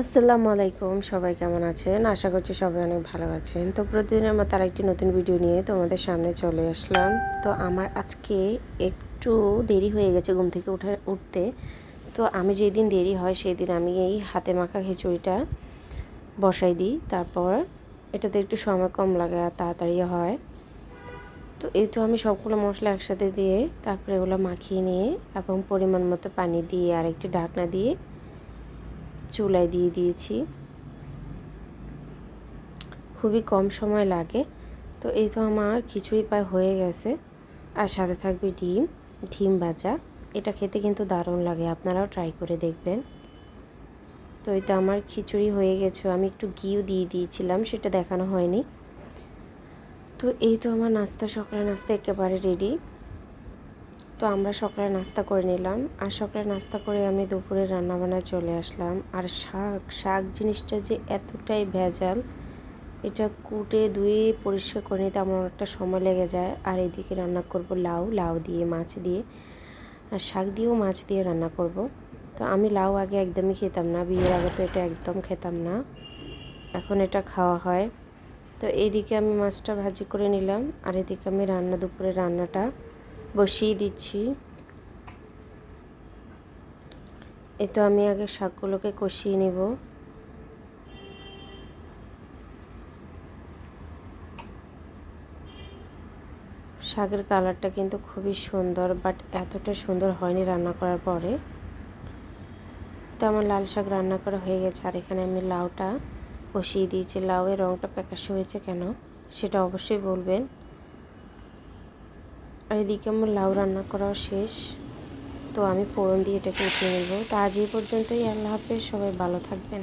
আসসালামু আলাইকুম, সবাই কেমন আছেন? আশা করছি সবাই অনেক ভালো আছেন। তো প্রতিদিনের মতো আর একটি নতুন ভিডিও নিয়ে তোমাদের সামনে চলে আসলাম। তো আমার আজকে একটু দেরি হয়ে গেছে ঘুম থেকে উঠে, উঠতে। তো আমি যেদিন দেরি হয় সেই দিন আমি এই হাতে মাখা খিচুড়িটা বসাই দিই। তারপর এটাতে একটু সময় কম লাগে আর তাড়াতাড়ি হয়। তো এই তো আমি সবগুলো মশলা একসাথে দিয়ে তারপরে এগুলো মাখিয়ে নিয়ে এবং পরিমাণ মতো পানি দিয়ে আর একটি ঢাকনা দিয়ে চুলায় দিয়ে দিয়েছি। খুবই কম সময় লাগে। তো এই তো আমার খিচুড়ি প্রায় হয়ে গেছে। আর সাথে থাকবে ডিম ডিম ভাজা। এটা খেতে কিন্তু দারুণ লাগে, আপনারাও ট্রাই করে দেখবেন। তো এই তো আমার খিচুড়ি হয়ে গেছে। আমি একটু ঘিও দিয়ে দিয়েছিলাম, সেটা দেখানো হয়নি। তো এই তো আমার নাস্তা সকালে নাস্তা একেবারে রেডি তো আমরা সকালে নাস্তা করে নিলাম। আর সকালে নাস্তা করে আমি দুপুরে রান্নাবান্নায় চলে আসলাম। আর শাক শাক জিনিসটা যে এতটাই ভেজাল, এটা কুটে ধুয়ে পরিষ্কার করে নিতে আমার অনেকটা সময় লেগে যায়। আর এদিকে রান্না করব লাউ লাউ দিয়ে, মাছ দিয়ে। আর শাক দিয়েও মাছ দিয়ে রান্না করব। তো আমি লাউ আগে একদমই খেতাম না, বিয়ের আগে তো এটা একদম খেতাম না। এখন এটা খাওয়া হয়। তো এইদিকে আমি মাছটা ভাজি করে নিলাম। আর এদিকে আমি রান্না দুপুরে রান্নাটা বসিয়ে দিচ্ছি। এ তো আমি আগে শাকগুলোকে কষিয়ে নেব। শাকের কালারটা কিন্তু খুবই সুন্দর, বাট এতটা সুন্দর হয়নি রান্না করার পরে। তো আমার লাল শাক রান্না করা হয়ে গেছে, আর এখানে আমি লাউটা বসিয়ে দিয়েছি। লাউয়ের রঙটা প্যাকাশে হয়েছে কেন, সেটা অবশ্যই বলবেন। আর এদিকে আমার লাউ রান্না করাও শেষ। তো আমি ফোড়ন দিয়ে এটাকে উঠিয়ে নেব। তো আজ এই পর্যন্তই। আল্লাহ হাফেজ। সবাই ভালো থাকবেন।